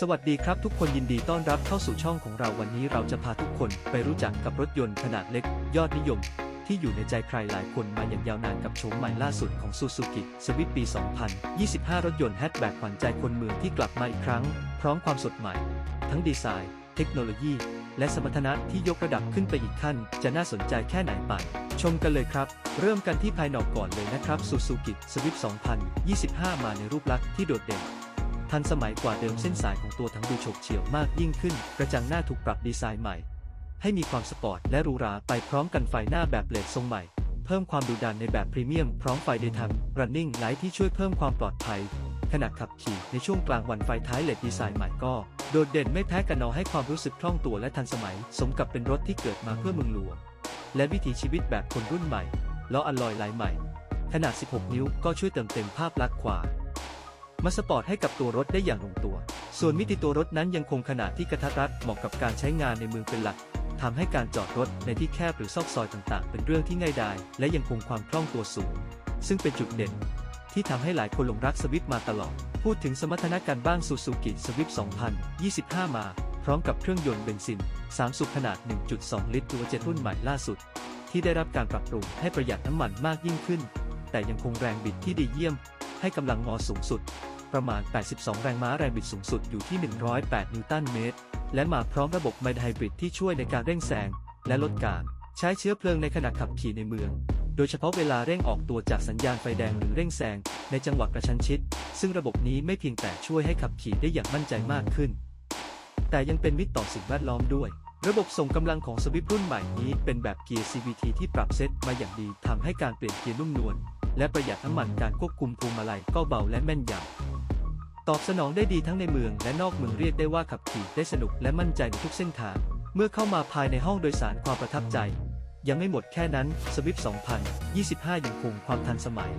สวัสดีครับทุกคนยินดีต้อนรับเข้าสู่ช่องของเราวันนี้เราจะพาทุกคนไปรู้จักกับรถยนต์ขนาดเล็ก ยอดนิยม ที่อยู่ในใจใครหลายคนมาอย่างยาวนานกับโฉมใหม่ล่าสุดของ Suzuki Swift ปี 2025 รถยนต์แฮชแบ็กขวัญใจคนเมืองที่กลับมาอีกครั้ง พร้อมความสดใหม่ ทั้งดีไซน์ เทคโนโลยี และสมรรถนะที่ยกระดับขึ้นไปอีกขั้น จะน่าสนใจแค่ไหนไปชมกันเลยครับเริ่มกันที่ภายนอกก่อนเลยนะครับ Suzuki Swift 2025 มาในรูปลักษณ์ที่โดดเด่น ทันสมัยกว่าเดิมเส้นสายของตัวถังดูโฉบเฉี่ยวมากยิ่งขึ้น กระจังหน้าถูกปรับดีไซน์ใหม่ ให้มีความสปอร์ตและหรูหราไปพร้อมกันไฟหน้าแบบเลดทรงใหม่ เพิ่มความดุดันในแบบพรีเมียมพร้อมไฟ Daytime Running Light ที่ช่วยเพิ่มความปลอดภัย ขณะขับขี่ในช่วงกลางวันไฟท้ายเลดดีไซน์ใหม่ก็ โดดเด่นไม่แพ้กันนอให้ความรู้สึกคล่องตัวและทันสมัย สมกับเป็นรถที่เกิดมาเพื่อเมืองหลวงและวิถีชีวิตแบบคนรุ่นใหม่ล้ออลลอยลายใหม่ ขนาด 16 นิ้วก็ช่วยเติมเต็มภาพลักษณ์ขวา มาสปอร์ตให้กับตัวรถได้อย่างลงตัว ส่วนมิติตัวรถนั้นยังคงขนาดที่กระทัดรัดเหมาะกับการใช้งานในเมืองเป็นหลักทำให้การจอดรถในที่แคบหรือซอกซอยต่างๆ เป็นเรื่องที่ง่ายดายและยังคงความคล่องตัวสูง ซึ่งเป็นจุดเด่น ที่ทำให้หลายคนหลงรักสวิฟมาตลอด พูดถึงสมรรถนะการบ้างซูซูกิสวิฟ2025 มา พร้อมกับเครื่องยนต์เบนซิน 3 สูบขนาด 1.2 ลิตรตัวเจ็ตรุ่นใหม่ล่าสุด ที่ได้รับการปรับปรุงให้ประหยัดน้ำมันมากยิ่งขึ้น แต่ยังคงแรงบิดที่ดีเยี่ยม ให้กำลังงอสูงสุด ประมาณ 82 แรงม้าแรงบิดสูงสุดอยู่ที่ 108 นิวตันเมตร และมาพร้อมระบบไมล์ไฮบริดที่ช่วยในการเร่งแซงและลดการใช้เชื้อเพลิงในขณะขับขี่ในเมือง โดยเฉพาะเวลาเร่งออกตัวจากสัญญาณไฟแดงหรือเร่งแซงในจังหวะกระชั้นชิด ซึ่งระบบนี้ไม่เพียงแต่ช่วยให้ขับขี่ได้อย่างมั่นใจมากขึ้น แต่ยังเป็นมิตรต่อสิ่งแวดล้อมด้วยระบบส่งกำลังของสวิฟรุ่นใหม่นี้เป็นแบบเกียร์ CVT ที่ปรับเซตมาอย่างดีทำให้การเปลี่ยนเกียร์นุ่มนวล และประหยัดน้ำมันการควบคุมพวงมาลัยก็เบาและแม่นยำตอบสนองได้ดีทั้งในเมืองและนอกเมืองเรียกได้ว่าขับขี่ได้สนุกและมั่นใจในทุกเส้นทาง เมื่อเข้ามาภายในห้องโดยสารความประทับใจ ยังไม่หมดแค่นั้นสวิฟ2025 ยังคงความทันสมัย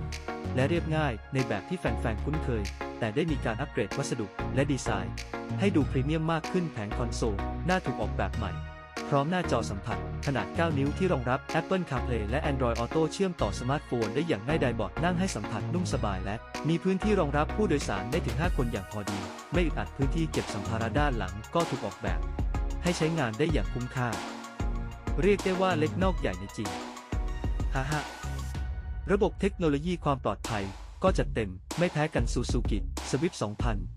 และเรียบง่ายในแบบที่แฟนๆคุ้นเคย แต่ได้มีการอัปเกรดวัสดุและดีไซน์ ให้ดูพรีเมียมมากขึ้นแผงคอนโซลหน้าถูกออกแบบใหม่ พร้อมหน้าจอสัมผัส ขนาด 9 นิ้วที่รองรับ Apple CarPlay และ Android Auto เชื่อมต่อสมาร์ทโฟนได้อย่างง่ายดายบาะนั่งให้สัมผัสนุ่มสบายและ มีพื้นที่รองรับผู้โดยสารได้ถึง 5 คนอย่างพอดี ไม่อึดอัดพื้นที่เก็บสัมภาระด้านหลังก็ถูกออกแบบ ให้ใช้งานได้อย่างคุ้มค่า เรียกได้ว่าเล็กนอกใหญ่ในจริงฮ่าฮ่าระบบเทคโนโลยีความปลอดภัยก็จัดเต็มไม่แพ้กัน Suzuki Swift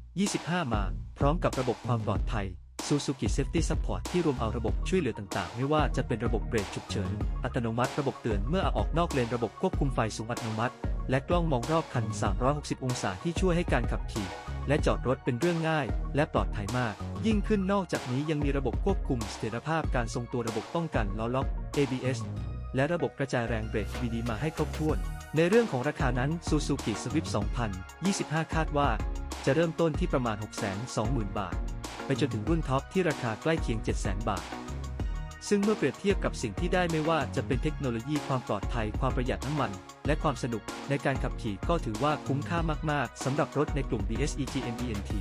2025 มา พร้อมกับระบบความปลอดภัย Suzuki Safety Support ที่รวมเอาระบบช่วยเหลือต่างๆ ไม่ว่าจะเป็นระบบเบรกฉุกเฉิน อัตโนมัติระบบเตือนเมื่อออกนอกเลนระบบควบคุมไฟสูงอัตโนมัติ และกล้องมองรอบคัน 360 องศาที่ช่วยให้การขับขี่ และจอดรถเป็นเรื่องง่าย และปลอดภัยมาก ยิ่งขึ้นนอกจากนี้ยังมีระบบควบคุมเสถียรภาพการทรงตัวระบบป้องกันล้อล็อก ABS และระบบกระจายแรงเบรก VD มาให้ครบถ้วน ในเรื่องของราคานั้น Suzuki Swift 2025 คาดว่า จะเริ่มต้นที่ประมาณ 620,000 บาท จนถึงรุ่นท็อปที่ราคาใกล้เคียง 700,000 บาท ซึ่งเมื่อเปรียบเทียบกับสิ่งที่ได้ไม่ว่าจะเป็นเทคโนโลยีความปลอดภัยความประหยัดน้ำมัน และความสนุกในการขับขี่ก็ถือว่าคุ้มค่ามาก ๆสำหรับรถในกลุ่ม BSE GMENT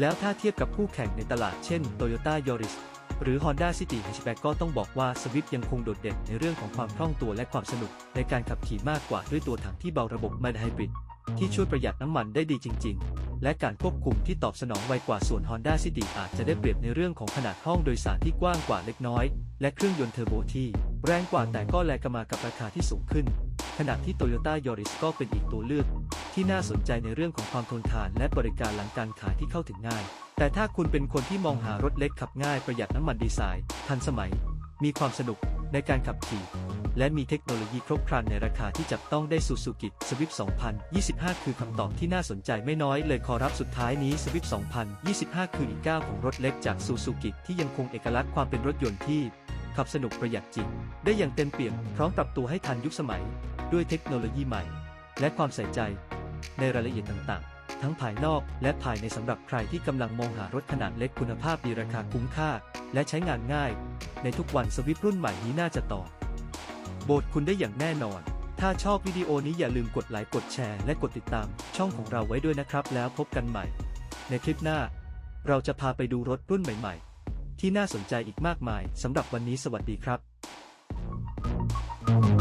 แล้วถ้าเทียบกับคู่แข่งในตลาดเช่น Toyota Yaris หรือ Honda City Hatchback ก็ต้องบอกว่า Swift ยังคงโดดเด่นในเรื่องของความคล่องตัวและความสนุก ในการขับขี่มากกว่าด้วยตัวถังที่เบาระบบ Mild Hybrid ที่ช่วยประหยัดน้ำมันได้ดีจริง ๆ และการควบคุมที่ตอบสนองไวกว่าส่วน Honda City อาจจะได้เปรียบในเรื่องของขนาดห้องโดยสารที่กว้างกว่าเล็กน้อย และเครื่องยนต์เทอร์โบที่แรงกว่าแต่ก็แลกมากับราคาที่สูงขึ้น ขณะที่ Toyota Yaris ก็เป็นอีกตัวเลือก ที่น่าสนใจในเรื่องของความทนทานและบริการหลังการขายที่เข้าถึงง่าย แต่ถ้าคุณเป็นคนที่มองหารถเล็กขับง่ายประหยัดน้ำมันดีไซน์ ทันสมัย มีความสนุกในการขับขี่ และมีเทคโนโลยีครบครันในราคาที่จับต้องได้ Suzuki Swift 2025 คือคำตอบที่น่าสนใจไม่น้อยเลยขอรับสุดท้ายนี้ Swift 2025 คืออีกก้าวของรถเล็กจาก Suzuki ที่ยังคงเอกลักษณ์ความเป็นรถยนต์ที่ขับสนุกประหยัดจริงได้อย่างเต็มเปี่ยมพร้อมปรับตัวให้ทันยุคสมัย ด้วยเทคโนโลยีใหม่ และความใส่ใจ ในรายละเอียดต่างๆ ทั้งภายนอกและภายในสำหรับใครที่กำลังมองหารถขนาดเล็กคุณภาพดีราคาคุ้มค่า และใช้งานง่าย ในทุกวันสวิฟรุ่นใหม่นี้น่าจะต่อ โบสคุณได้อย่างแน่นอน ถ้าชอบวิดีโอนี้อย่าลืมกดไลค์กดแชร์และกดติดตามช่องของเราไว้ด้วยนะครับ แล้วพบกันใหม่ ในคลิปหน้า เราจะพาไปดูรถรุ่นใหม่ ๆ ที่น่าสนใจอีกมากมายสำหรับวันนี้สวัสดีครับ Thank you.